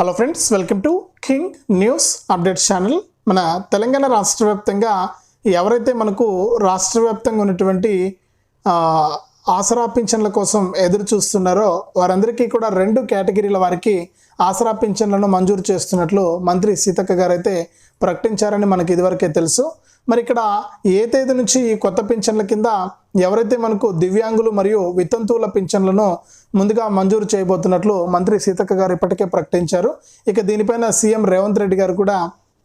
Hello friends welcome to king news update channel మన తెలంగాణ రాష్ట్ర వ్యాప్తంగా ఎవరైతే మనకు రాష్ట్ర వ్యాప్తంగా ఉన్నటువంటి ఆసరా పింఛన్ల కోసం ఎదురు చూస్తున్నారో వారందరికీ కూడా రెండు కేటగిరీల వారికి ఆసరా పింఛన్లను మంజూరు చేస్తున్నట్లు మంత్రి సీతక్క గారు అయితే ప్రకటించారని మనకి ఇదివరకే తెలుసు. మరి ఇక్కడ ఏ తేదీ నుంచి ఈ కొత్త పింఛన్ల కింద ఎవరైతే మనకు దివ్యాంగులు మరియు వితంతువుల పింఛన్లను ముందుగా మంజూరు చేయబోతున్నట్లు మంత్రి సీతక్క గారు ఇప్పటికే ప్రకటించారు. ఇక దీనిపైన సీఎం రేవంత్ రెడ్డి గారు కూడా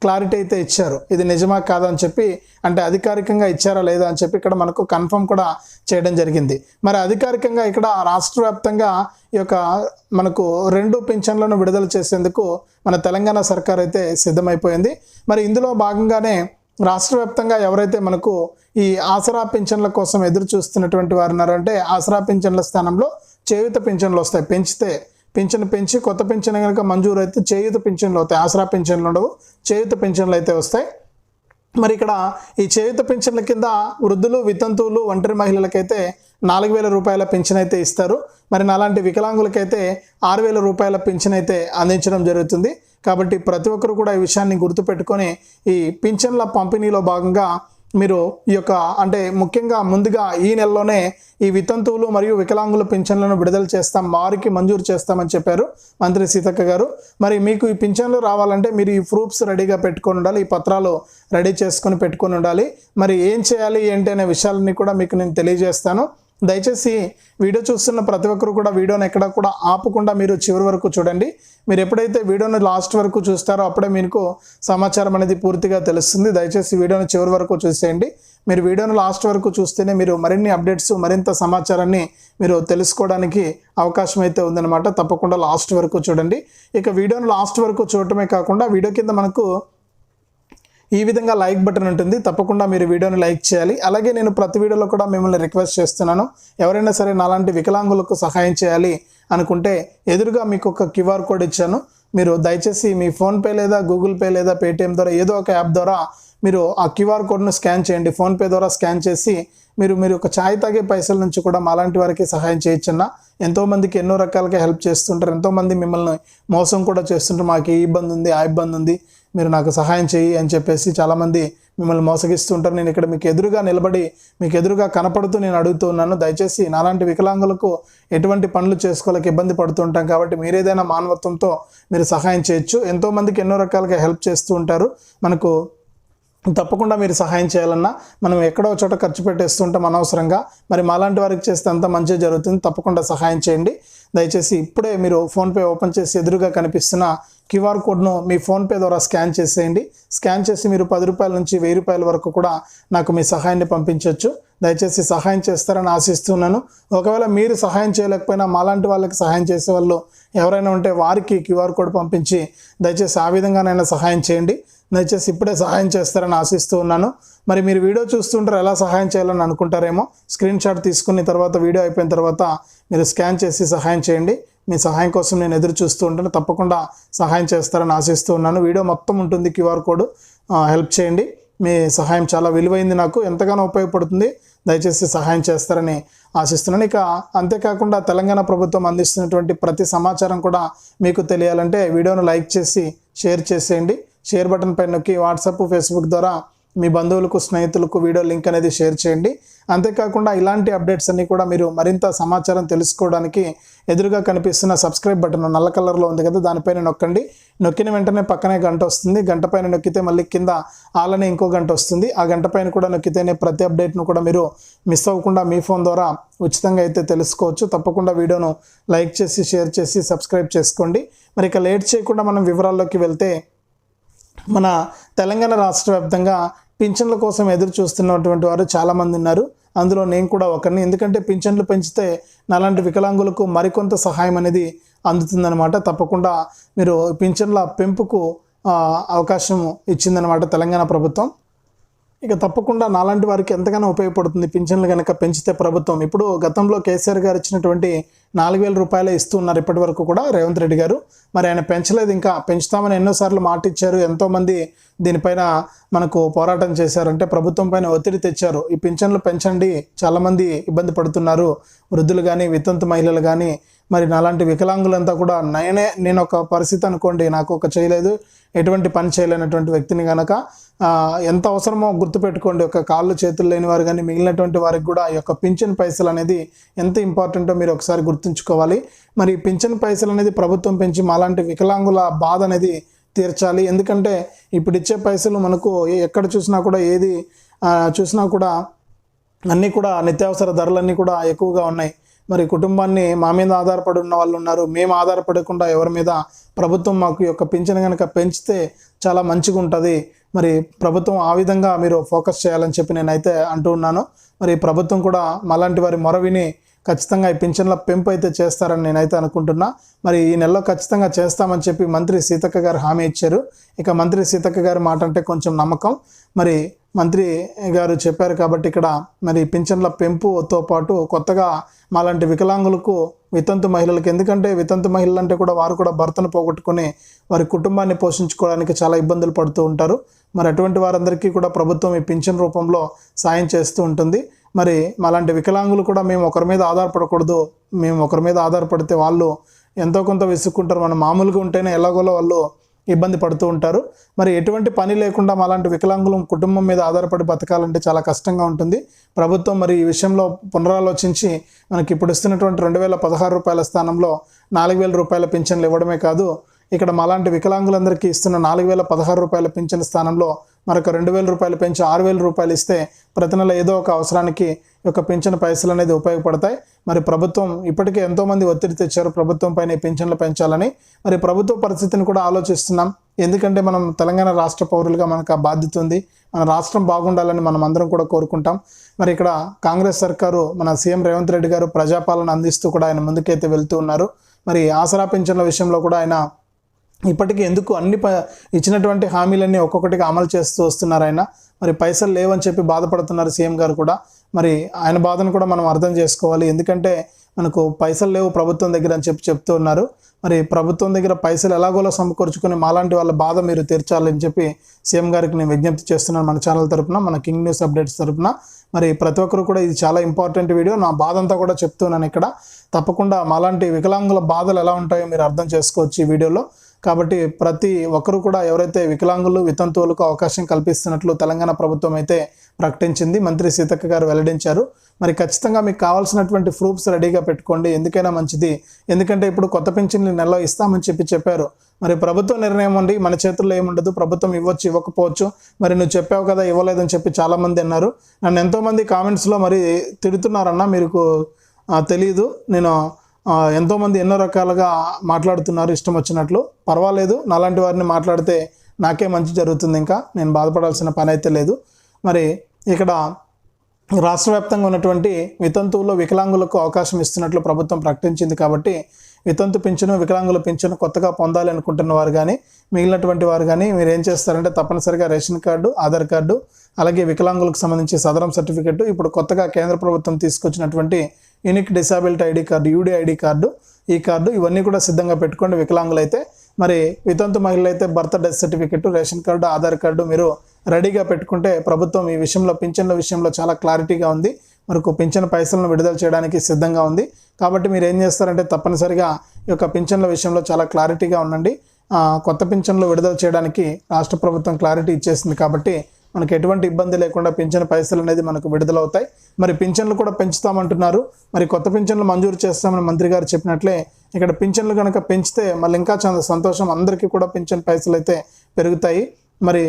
క్లారిటీ అయితే ఇచ్చారు. ఇది నిజమా కాదా అని చెప్పి అంటే అధికారికంగా ఇచ్చారా లేదా అని చెప్పి ఇక్కడ మనకు కన్ఫర్మ్ కూడా చేయడం జరిగింది. మరి అధికారికంగా ఇక్కడ రాష్ట్ర వ్యాప్తంగా ఈ యొక్క మనకు రెండు పింఛన్లను విడుదల చేసేందుకు మన తెలంగాణ సర్కార్ అయితే సిద్ధమైపోయింది. మరి ఇందులో భాగంగానే రాష్ట్ర వ్యాప్తంగా ఎవరైతే మనకు ఈ ఆసరా పింఛన్ల కోసం ఎదురు చూస్తున్నటువంటి వారు ఉన్నారంటే ఆసరా పింఛన్ల స్థానంలో చేయుత పింఛన్లు వస్తాయి. పెంచితే పింఛన్ పెంచి కొత్త పింఛన్ కనుక మంజూరు అయితే చేయుత పింఛన్లు అవుతాయి. ఆసరా పింఛన్లు ఉండవు. చేయుత పింఛన్లు అయితే వస్తాయి. మరి ఇక్కడ ఈ చేయుత పింఛన్ల కింద వృద్ధులు వితంతువులు ఒంటరి మహిళలకైతే నాలుగు వేల రూపాయల పింఛన్ అయితే ఇస్తారు. మరి నాలాంటి వికలాంగులకైతే ఆరు వేల రూపాయల పింఛన్ అయితే అందించడం జరుగుతుంది. కాబట్టి ప్రతి ఒక్కరు కూడా ఈ విషయాన్ని గుర్తుపెట్టుకొని ఈ పింఛన్ల పంపిణీలో భాగంగా మీరు ఈ యొక్క అంటే ముఖ్యంగా ముందుగా ఈ నెలలోనే ఈ వితంతువులు మరియు వికలాంగుల పింఛన్లను విడుదల చేస్తాం వారికి మంజూరు చేస్తామని చెప్పారు మంత్రి సీతక్క గారు. మరి మీకు ఈ పింఛన్లు రావాలంటే మీరు ఈ ప్రూఫ్స్ రెడీగా పెట్టుకొని ఉండాలి ఈ పత్రాలు రెడీ చేసుకొని పెట్టుకొని ఉండాలి. మరి ఏం చేయాలి ఏంటి అనే విషయాలన్నీ కూడా మీకు నేను తెలియజేస్తాను. దయచేసి వీడియో చూస్తున్న ప్రతి ఒక్కరు కూడా వీడియోని ఎక్కడ కూడా ఆపకుండా మీరు చివరి వరకు చూడండి. మీరు ఎప్పుడైతే వీడియోని లాస్ట్ వరకు చూస్తారో అప్పుడే మీకు సమాచారం అనేది పూర్తిగా తెలుస్తుంది. దయచేసి వీడియోని చివరి వరకు చూసేయండి. మీరు వీడియోని లాస్ట్ వరకు చూస్తేనే మీరు మరిన్ని అప్డేట్స్ మరింత సమాచారాన్ని మీరు తెలుసుకోవడానికి అవకాశం అయితే ఉందన్నమాట. తప్పకుండా లాస్ట్ వరకు చూడండి. ఇక వీడియోని లాస్ట్ వరకు చూడటమే కాకుండా వీడియో కింద మనకు ఈ విధంగా లైక్ బటన్ ఉంటుంది. తప్పకుండా మీరు వీడియోని లైక్ చేయాలి. అలాగే నేను ప్రతి వీడియోలో కూడా మిమ్మల్ని రిక్వెస్ట్ చేస్తున్నాను. ఎవరైనా సరే నాలాంటి వికలాంగులకు సహాయం చేయాలి అనుకుంటే ఎదురుగా మీకు ఒక క్యూఆర్ కోడ్ ఇచ్చాను. మీరు దయచేసి మీ ఫోన్పే లేదా గూగుల్ పే లేదా పేటిఎం ద్వారా ఏదో ఒక యాప్ ద్వారా మీరు ఆ క్యూఆర్ కోడ్ను స్కాన్ చేయండి. ఫోన్పే ద్వారా స్కాన్ చేసి మీరు మీరు ఒక ఛాయ్ తాగే పైసల నుంచి కూడా మాలాంటి వారికి సహాయం చేయొచ్చున్నా ఎంతోమందికి ఎన్నో రకాలుగా హెల్ప్ చేస్తుంటారు ఎంతోమంది మిమ్మల్ని మోసం కూడా చేస్తుంటారు మాకు ఈ ఇబ్బంది ఉంది ఆ ఇబ్బంది ఉంది మీరు నాకు సహాయం చేయి అని చెప్పేసి చాలామంది మిమ్మల్ని మోసగిస్తుంటారు నేను ఇక్కడ మీకు ఎదురుగా నిలబడి మీకు ఎదురుగా కనపడుతూ నేను అడుగుతున్నాను దయచేసి నాలాంటి వికలాంగులకు ఎటువంటి పనులు చేసుకోలేక ఇబ్బంది పడుతుంటాం కాబట్టి మీరు ఏదైనా మానవత్వంతో మీరు సహాయం చేయొచ్చు. ఎంతోమందికి ఎన్నో రకాలుగా హెల్ప్ చేస్తూ ఉంటారు. మనకు తప్పకుండా మీరు సహాయం చేయాలన్నా మనం ఎక్కడో చోట ఖర్చు పెట్టేస్తుంటాం అనవసరంగా. మరి మాలాంటి వారికి చేస్తే అంత మంచిగా జరుగుతుంది. తప్పకుండా సహాయం చేయండి. దయచేసి ఇప్పుడే మీరు ఫోన్పే ఓపెన్ చేసి ఎదురుగా కనిపిస్తున్న క్యూఆర్ కోడ్ను మీ ఫోన్పే ద్వారా స్కాన్ చేసేయండి. స్కాన్ చేసి మీరు పది రూపాయల నుంచి వెయ్యి రూపాయల వరకు కూడా నాకు మీ సహాయాన్ని పంపించవచ్చు దయచేసి సహాయం చేస్తారని ఆశిస్తున్నాను. ఒకవేళ మీరు సహాయం చేయలేకపోయినా మాలాంటి వాళ్ళకి సహాయం చేసే వాళ్ళు ఎవరైనా ఉంటే వారికి క్యూఆర్ కోడ్ పంపించి దయచేసి ఆ విధంగానైనా సహాయం చేయండి. దయచేసి ఇప్పుడే సహాయం చేస్తారని ఆశిస్తూ ఉన్నాను. మరి మీరు వీడియో చూస్తుంటారు ఎలా సహాయం చేయాలని అనుకుంటారేమో స్క్రీన్ షాట్ తీసుకున్న తర్వాత వీడియో అయిపోయిన తర్వాత మీరు స్కాన్ చేసి సహాయం చేయండి. మీ సహాయం కోసం నేను ఎదురు చూస్తూ ఉంటాను. తప్పకుండా సహాయం చేస్తారని ఆశిస్తూ ఉన్నాను. వీడియో మొత్తం ఉంటుంది క్యూఆర్ కోడ్ హెల్ప్ చేయండి. మీ సహాయం చాలా విలువైంది నాకు ఎంతగానో ఉపయోగపడుతుంది. దయచేసి సహాయం చేస్తారని ఆశిస్తున్నాను. ఇక అంతేకాకుండా తెలంగాణ ప్రభుత్వం అందిస్తున్నటువంటి ప్రతి సమాచారం కూడా మీకు తెలియాలంటే వీడియోను లైక్ చేసి షేర్ చేసేయండి. షేర్ బటన్ పైన నొక్కి వాట్సాప్ ఫేస్బుక్ ద్వారా మీ బంధువులకు స్నేహితులకు వీడియో లింక్ అనేది షేర్ చేయండి. అంతేకాకుండా ఇలాంటి అప్డేట్స్ అన్నీ కూడా మీరు మరింత సమాచారం తెలుసుకోవడానికి ఎదురుగా కనిపిస్తున్న సబ్స్క్రైబ్ బటన్ నల్ల కలర్లో ఉంది కదా దానిపైన నొక్కండి. నొక్కిన వెంటనే పక్కనే గంట వస్తుంది. గంట పైన నొక్కితే మళ్ళీ కింద ఆలనే ఇంకో గంట వస్తుంది. ఆ గంట పైన కూడా నొక్కితేనే ప్రతి అప్డేట్ను కూడా మీరు మిస్ అవ్వకుండా మీ ఫోన్ ద్వారా ఉచితంగా అయితే తెలుసుకోవచ్చు. తప్పకుండా వీడియోను లైక్ చేసి షేర్ చేసి సబ్స్క్రైబ్ చేసుకోండి. మరి ఇక లేట్ చేయకుండా మనం వివరాల్లోకి వెళ్తే మన తెలంగాణ రాష్ట్ర వ్యాప్తంగా పింఛన్ల కోసం ఎదురు చూస్తున్నటువంటి వారు చాలామంది ఉన్నారు. అందులో నేను కూడా ఒకరిని. ఎందుకంటే పింఛన్లు పెంచితే నాలాంటి వికలాంగులకు మరికొంత సహాయం అనేది అందుతుందన్నమాట. తప్పకుండా మీరు పింఛన్ల పెంపుకు అవకాశం ఇచ్చిందనమాట తెలంగాణ ప్రభుత్వం. ఇక తప్పకుండా నాలాంటి వారికి ఎంతగానో ఉపయోగపడుతుంది. పింఛన్లు కనుక పెంచితే ప్రభుత్వం. ఇప్పుడు గతంలో కేసీఆర్ గారు ఇచ్చినటువంటి నాలుగు వేల రూపాయలే ఇస్తున్నారు ఇప్పటి వరకు కూడా రేవంత్ రెడ్డి గారు. మరి ఆయన పెంచలేదు ఇంకా. పెంచుతామని ఎన్నోసార్లు మాట ఇచ్చారు ఎంతోమంది దీనిపైన మనకు పోరాటం చేశారంటే ప్రభుత్వం పైన ఒత్తిడి తెచ్చారు. ఈ పింఛన్లు పెంచండి. చాలామంది ఇబ్బంది పడుతున్నారు. వృద్ధులు కానీ వితంతు మహిళలు కానీ మరి నాలాంటి వికలాంగులంతా కూడా నేనే నేను ఒక పరిస్థితి అనుకోండి నాకు ఒక చేయలేదు ఎటువంటి పని చేయలేనటువంటి వ్యక్తిని కనుక ఎంత అవసరమో గుర్తుపెట్టుకోండి ఒక కాళ్ళు చేతులు లేని వారు కానీ మిగిలినటువంటి వారికి కూడా ఈ యొక్క పింఛన్ పైసలు అనేది ఎంత ఇంపార్టెంటో మీరు ఒకసారి గుర్తుంచుకోవాలి. మరి పింఛన్ పైసలు అనేది ప్రభుత్వం పెంచి మాలాంటి వికలాంగుల బాధ అనేది తీర్చాలి. ఎందుకంటే ఇప్పుడు ఇచ్చే పైసలు మనకు ఎక్కడ చూసినా కూడా ఏది చూసినా కూడా అన్నీ కూడా నిత్యావసర ధరలన్నీ కూడా ఎక్కువగా ఉన్నాయి. మరి కుటుంబాన్ని మా మీద ఆధారపడి ఉన్న వాళ్ళు ఉన్నారు. మేము ఆధారపడకుండా ఎవరి మీద ప్రభుత్వం మాకు యొక్క పింఛను కనుక పెంచితే చాలా మంచిగా ఉంటుంది మరి ప్రభుత్వం ఆ విధంగా మీరు ఫోకస్ చేయాలని చెప్పి నేనైతే అంటూ ఉన్నాను. మరి ప్రభుత్వం కూడా మలాంటి వారి మొరవిని ఖచ్చితంగా ఈ పింఛన్ల పెంపు అయితే చేస్తారని నేనైతే అనుకుంటున్నా. మరి ఈ నెలలో ఖచ్చితంగా చేస్తామని చెప్పి మంత్రి సీతక్క గారు హామీ ఇచ్చారు. ఇక మంత్రి సీతక్క గారి మాట అంటే కొంచెం నమ్మకం. మరి మంత్రి గారు చెప్పారు కాబట్టి ఇక్కడ మరి పింఛన్ల పెంపుతో పాటు కొత్తగా మాలాంటి వికలాంగులకు వితంతు మహిళలకు ఎందుకంటే వితంతు మహిళలు అంటే కూడా వారు కూడా భర్తను పోగొట్టుకొని వారి కుటుంబాన్ని పోషించుకోవడానికి చాలా ఇబ్బందులు పడుతూ ఉంటారు. మరి అటువంటి వారందరికీ కూడా ప్రభుత్వం ఈ పింఛన్ రూపంలో సాయం చేస్తూ ఉంటుంది. మరి మాలాంటి వికలాంగులు కూడా మేము ఒకరి మీద ఆధారపడకూడదు మేము ఒకరి మీద ఆధారపడితే వాళ్ళు ఎంతో కొంత విసుక్కుంటారు. మనం మామూలుగా ఉంటేనే ఎలాగోలో వాళ్ళు ఇబ్బంది పడుతూ ఉంటారు. మరి ఎటువంటి పని లేకుండా మాలాంటి వికలాంగులు కుటుంబం మీద ఆధారపడి బతకాలంటే చాలా కష్టంగా ఉంటుంది. ప్రభుత్వం మరి ఈ విషయంలో పునరాలోచించి మనకి ఇప్పుడు ఇస్తున్నటువంటి రెండు వేల పదహారు రూపాయల స్థానంలో నాలుగు వేల రూపాయల పింఛన్లు ఇవ్వడమే కాదు ఇక్కడ మాలాంటి వికలాంగులందరికీ ఇస్తున్న నాలుగు వేల పదహారు రూపాయల పింఛన్ స్థానంలో మరొక రెండు వేల రూపాయలు పెంచి ఆరు వేల రూపాయలు ఇస్తే ప్రతి నెల ఏదో ఒక అవసరానికి యొక్క పింఛన్ పైసలు అనేది ఉపయోగపడతాయి. మరి ప్రభుత్వం ఇప్పటికే ఎంతోమంది ఒత్తిడి తెచ్చారు. ప్రభుత్వం పైన ఈ పింఛన్లు పెంచాలని మరి ప్రభుత్వ పరిస్థితిని కూడా ఆలోచిస్తున్నాం. ఎందుకంటే మనం తెలంగాణ రాష్ట్ర పౌరులుగా మనకు ఆ బాధ్యత ఉంది. మన రాష్ట్రం బాగుండాలని మనం అందరం కూడా కోరుకుంటాం. మరి ఇక్కడ కాంగ్రెస్ సర్కారు మన సీఎం రేవంత్ రెడ్డి గారు ప్రజాపాలన అందిస్తూ కూడా ఆయన ముందుకైతే వెళ్తూ ఉన్నారు. మరి ఆసరా పింఛన్ల విషయంలో కూడా ఆయన ఇప్పటికీ ఎందుకు అన్ని ప ఇచ్చినటువంటి హామీలన్నీ ఒక్కొక్కటిగా అమలు చేస్తూ వస్తున్నారు ఆయన. మరి పైసలు లేవని చెప్పి బాధపడుతున్నారు సీఎం గారు కూడా. మరి ఆయన బాధను కూడా మనం అర్థం చేసుకోవాలి. ఎందుకంటే మనకు పైసలు లేవు ప్రభుత్వం దగ్గర అని చెప్పి చెప్తూ ఉన్నారు. మరి ప్రభుత్వం దగ్గర పైసలు ఎలాగోలా సమకూర్చుకొని మాలాంటి వాళ్ళ బాధ మీరు తీర్చాలని చెప్పి సీఎం గారికి నేను విజ్ఞప్తి చేస్తున్నాను మన ఛానల్ తరపున మన కింగ్ న్యూస్ అప్డేట్స్ తరపున. మరి ప్రతి ఒక్కరు కూడా ఇది చాలా ఇంపార్టెంట్ వీడియో. నా బాధ అంతా కూడా చెప్తున్నాను ఇక్కడ. తప్పకుండా మాలాంటి వికలాంగుల బాధలు ఎలా ఉంటాయో మీరు అర్థం చేసుకోవచ్చు ఈ వీడియోలో. కాబట్టి ప్రతి ఒక్కరు కూడా ఎవరైతే వికలాంగులు వితంతువులకు అవకాశం కల్పిస్తున్నట్లు తెలంగాణ ప్రభుత్వం అయితే ప్రకటించింది మంత్రి సీతక్క గారు వెల్లడించారు. మరి ఖచ్చితంగా మీకు కావాల్సినటువంటి ప్రూఫ్స్ రెడీగా పెట్టుకోండి. ఎందుకైనా మంచిది. ఎందుకంటే ఇప్పుడు కొత్త పింఛన్లు నెలలో ఇస్తామని చెప్పి చెప్పారు. మరి ప్రభుత్వ నిర్ణయం అండి. మన చేతుల్లో ఏముండదు ప్రభుత్వం ఇవ్వచ్చు ఇవ్వకపోవచ్చు. మరి నువ్వు చెప్పావు కదా ఇవ్వలేదని చెప్పి చాలామంది అన్నారు. నన్ను ఎంతోమంది కామెంట్స్లో మరి తిడుతున్నారన్న మీకు తెలియదు తెలీదు. నేను ఎంతోమంది ఎన్నో రకాలుగా మాట్లాడుతున్నారు ఇష్టం వచ్చినట్లు. పర్వాలేదు నాలాంటి వారిని మాట్లాడితే నాకే మంచి జరుగుతుంది ఇంకా. నేను బాధపడాల్సిన పని అయితే లేదు. మరి ఇక్కడ రాష్ట్ర వ్యాప్తంగా ఉన్నటువంటి వితంతువులో వికలాంగులకు అవకాశం ఇస్తున్నట్లు ప్రభుత్వం ప్రకటించింది కాబట్టి వితంతు పింఛను వికలాంగుల పింఛను కొత్తగా పొందాలి అనుకుంటున్న వారు కానీ మిగిలినటువంటి వారు కానీ మీరు ఏం చేస్తారంటే తప్పనిసరిగా రేషన్ కార్డు ఆధార్ కార్డు అలాగే వికలాంగులకు సంబంధించి సదరం సర్టిఫికెట్ ఇప్పుడు కొత్తగా కేంద్ర ప్రభుత్వం తీసుకొచ్చినటువంటి unique disability ID card UD ID card ఈ కార్డు ఇవన్నీ కూడా సిద్ధంగా పెట్టుకోండి వికలాంగులైతే. మరి వితంతు మహిళలు అయితే birth death certificate ration card Aadhaar card మీరు రెడీగా పెట్టుకుంటే ప్రభుత్వం ఈ విషయంలో పింఛన్ల విషయంలో చాలా క్లారిటీగా ఉంది. మనకు పింఛన్ పైసలను విడుదల చేయడానికి సిద్ధంగా ఉంది. కాబట్టి మీరు ఏం చేస్తారంటే తప్పనిసరిగా ఈ యొక్క పింఛన్ల విషయంలో చాలా క్లారిటీగా ఉండండి. కొత్త పింఛన్లు విడుదల చేయడానికి రాష్ట్ర ప్రభుత్వం క్లారిటీ ఇచ్చేసింది కాబట్టి మనకు ఎటువంటి ఇబ్బంది లేకుండా పింఛన్ పైసలు అనేది మనకు విడుదలవుతాయి. మరి పింఛన్లు కూడా పెంచుతామంటున్నారు. మరి కొత్త పింఛన్లు మంజూరు చేస్తామని మంత్రి గారు చెప్పినట్లే ఇక్కడ పింఛన్లు కనుక పెంచితే మళ్ళీ ఇంకా చాలా సంతోషం. అందరికీ కూడా పింఛన్ పైసలు అయితే పెరుగుతాయి. మరి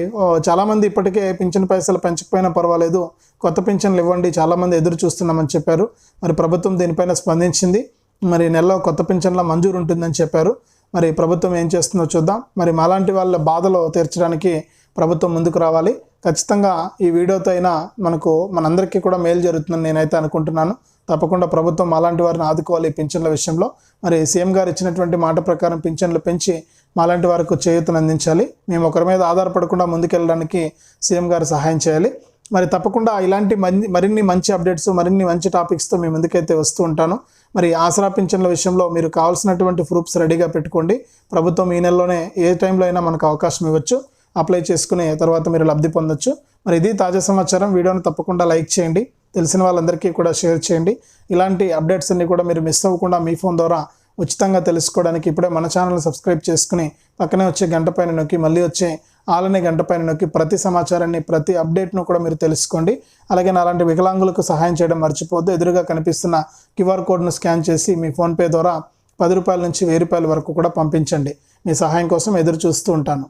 చాలామంది ఇప్పటికే పింఛన్ పైసలు పెంచకపోయినా పర్వాలేదు. కొత్త పింఛన్లు ఇవ్వండి చాలామంది ఎదురు చూస్తున్నామని చెప్పారు. మరి ప్రభుత్వం దీనిపైన స్పందించింది. మరి నెలలో కొత్త పింఛన్ల మంజూరు ఉంటుందని చెప్పారు. మరి ప్రభుత్వం ఏం చేస్తుందో చూద్దాం. మరి మాలాంటి వాళ్ళ బాధలు తీర్చడానికి ప్రభుత్వం ముందుకు రావాలి. ఖచ్చితంగా ఈ వీడియోతో అయినా మనకు మనందరికీ కూడా మేలు జరుగుతుందని నేనైతే అనుకుంటున్నాను. తప్పకుండా ప్రభుత్వం అలాంటి వారిని ఆదుకోవాలి పింఛన్ల విషయంలో. మరి సీఎం గారు ఇచ్చినటువంటి మాట ప్రకారం పింఛన్లు పెంచి మాలాంటి వారికి చేయూతను అందించాలి. మేము ఒకరి మీద ఆధారపడకుండా ముందుకెళ్ళడానికి సీఎం గారు సహాయం చేయాలి. మరి తప్పకుండా ఇలాంటి మరిన్ని మరిన్ని మంచి అప్డేట్స్ మరిన్ని మంచి టాపిక్స్తో మీ ముందుకైతే వస్తూ ఉంటాను. మరి ఆసరా పింఛన్ల విషయంలో మీరు కావాల్సినటువంటి ప్రూఫ్స్ రెడీగా పెట్టుకోండి. ప్రభుత్వం ఈ నెలలోనే ఏ టైంలో అయినా మనకు అవకాశం ఇవ్వచ్చు. అప్లై చేసుకుని తర్వాత మీరు లబ్ధి పొందొచ్చు. మరి ఇది తాజా సమాచారం. వీడియోని తప్పకుండా లైక్ చేయండి. తెలిసిన వాళ్ళందరికీ కూడా షేర్ చేయండి. ఇలాంటి అప్డేట్స్ అన్ని కూడా మీరు మిస్ అవ్వకుండా మీ ఫోన్ ద్వారా ఉచితంగా తెలుసుకోవడానికి ఇప్పుడే మన ఛానల్ సబ్స్క్రైబ్ చేసుకుని పక్కనే వచ్చే గంట పైన నొక్కి మళ్ళీ వచ్చే ఆలనే గంట పైన నొక్కి ప్రతి సమాచారాన్ని ప్రతి అప్డేట్ను కూడా మీరు తెలుసుకోండి. అలాగే అలాంటి వికలాంగులకు సహాయం చేయడం మర్చిపోవద్దు. ఎదురుగా కనిపిస్తున్న క్యూఆర్ కోడ్ను స్కాన్ చేసి మీ ఫోన్పే ద్వారా పది రూపాయల నుంచి వెయ్యి రూపాయల వరకు కూడా పంపించండి. మీ సహాయం కోసం ఎదురు చూస్తూ ఉంటాను.